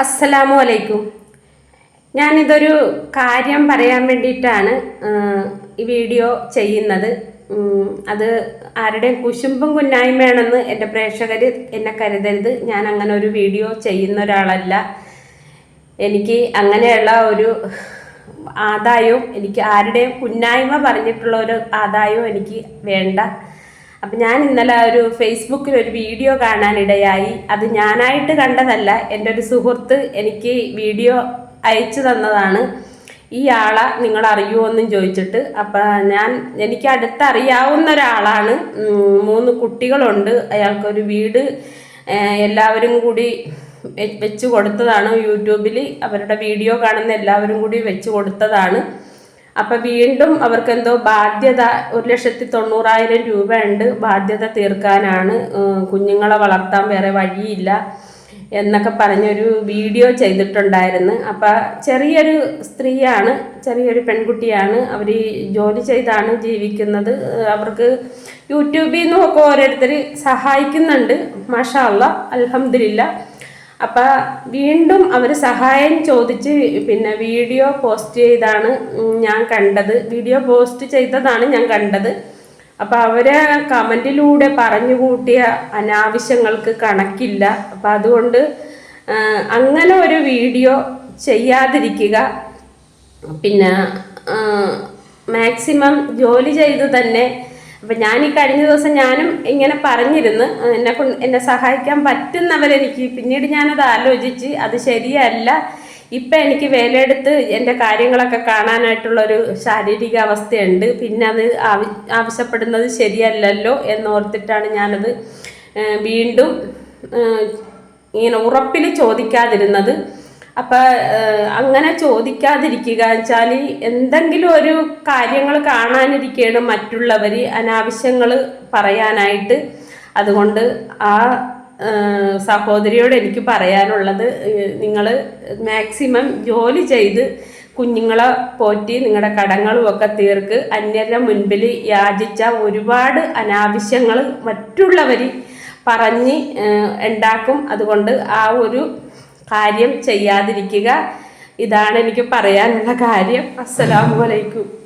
അസ്സലാമു അലൈക്കും ഞാനിതൊരു കാര്യം പറയാൻ വേണ്ടിയിട്ടാണ് ഈ വീഡിയോ ചെയ്യുന്നത്. അത് ആരുടെയും കുശുമ്പും കുന്നായ്മയാണെന്ന് എന്റെ പ്രേക്ഷകർ എന്നെ കരുതരുത്. ഞാൻ അങ്ങനെ ഒരു വീഡിയോ ചെയ്യുന്ന ഒരാളല്ല. എനിക്ക് അങ്ങനെയുള്ള ഒരു ആദായവും എനിക്ക് ആരുടെയും കുന്നായ്മ പറഞ്ഞിട്ടുള്ള ഒരു ആദായവും എനിക്ക് വേണ്ട. അപ്പം ഞാൻ ഇന്നലെ ഒരു ഫേസ്ബുക്കിൽ ഒരു വീഡിയോ കാണാനിടയായി. അത് ഞാനായിട്ട് കണ്ടതല്ല എന്റെ ഒരു സുഹൃത്ത് എനിക്ക് വീഡിയോ അയച്ചു തന്നതാണ്. ഈ ആളെ നിങ്ങൾ അറിയുമോ എന്നും ചോദിച്ചിട്ട്. അപ്പം ഞാൻ എനിക്ക് അടുത്തറിയാവുന്ന ഒരാളാണ്. മൂന്ന് കുട്ടികളുണ്ട്. അയാൾക്കൊരു വീട് എല്ലാവരും കൂടി വെച്ച് കൊടുത്തതാണ് യൂട്യൂബിൽ അവരുടെ വീഡിയോ കാണുന്ന എല്ലാവരും കൂടി വെച്ച് കൊടുത്തതാണ്. അപ്പം വീണ്ടും അവർക്ക് എന്തോ ബാധ്യത ഒരു ലക്ഷത്തി തൊണ്ണൂറായിരം രൂപ ഉണ്ട് ബാധ്യത തീർക്കാനാണ് കുഞ്ഞുങ്ങളെ വളർത്താൻ വേറെ വഴിയില്ല എന്നൊക്കെ പറഞ്ഞൊരു വീഡിയോ ചെയ്തിട്ടുണ്ടായിരുന്നു. അപ്പം ചെറിയൊരു സ്ത്രീയാണ് ചെറിയൊരു പെൺകുട്ടിയാണ് അവർ ജോലി ചെയ്താണ് ജീവിക്കുന്നത്. അവർക്ക് യൂട്യൂബിൽ നിന്നും ഒക്കെ ഓരോരുത്തർ സഹായിക്കുന്നുണ്ട്. മാഷാ അല്ല അലഹമില്ല അപ്പം വീണ്ടും അവർ സഹായം ചോദിച്ച് പിന്നെ വീഡിയോ പോസ്റ്റ് ചെയ്താണ് ഞാൻ കണ്ടത്. വീഡിയോ പോസ്റ്റ് ചെയ്തതാണ് ഞാൻ കണ്ടത്. അപ്പം അവരെ കമന്റിലൂടെ പറഞ്ഞു കൂട്ടിയ അനാവശ്യങ്ങൾക്ക് കണക്കില്ല. അപ്പം അതുകൊണ്ട് അങ്ങനെ ഒരു വീഡിയോ ചെയ്യാതിരിക്കുക. പിന്നെ മാക്സിമം ജോലി ചെയ്ത് തന്നെ അപ്പം ഞാൻ ഈ കഴിഞ്ഞ ദിവസം ഞാനും ഇങ്ങനെ പറഞ്ഞിരുന്നു എന്നെ കൊണ്ട് എന്നെ സഹായിക്കാൻ പറ്റുന്നവരെനിക്ക് പിന്നീട് ഞാനത് ആലോചിച്ച് അത് ശരിയല്ല. ഇപ്പം എനിക്ക് വേലയെടുത്ത് എന്റെ കാര്യങ്ങളൊക്കെ കാണാനായിട്ടുള്ളൊരു ശാരീരിക അവസ്ഥയുണ്ട് പിന്നെ അത് ആവി ആവശ്യപ്പെടുന്നത് ശരിയല്ലല്ലോ എന്നോർത്തിട്ടാണ് ഞാനത് വീണ്ടും ഇങ്ങനെ ഉറപ്പിൽ ചോദിക്കാതിരുന്നത്. അപ്പം അങ്ങനെ ചോദിക്കാതിരിക്കുക വെച്ചാൽ എന്തെങ്കിലും ഒരു കാര്യങ്ങൾ കാണാനിരിക്കുകയാണ് മറ്റുള്ളവർ അനാവശ്യങ്ങൾ പറയാനായിട്ട്. അതുകൊണ്ട് ആ സഹോദരിയോട് എനിക്ക് പറയാനുള്ളത് നിങ്ങൾ മാക്സിമം ജോലി ചെയ്ത് കുഞ്ഞുങ്ങളെ പോറ്റി നിങ്ങളുടെ കടങ്ങളും ഒക്കെ തീർക്ക് അന്യരുടെ മുൻപിൽ യാചിച്ച ഒരുപാട് അനാവശ്യങ്ങൾ മറ്റുള്ളവർ പറഞ്ഞ് ഉണ്ടാക്കും. അതുകൊണ്ട് ആ ഒരു കാര്യം ചെയ്യാതിരിക്കുക. ഇതാണ് എനിക്ക് പറയാനുള്ള കാര്യം. അസ്സലാമു അലൈക്കും.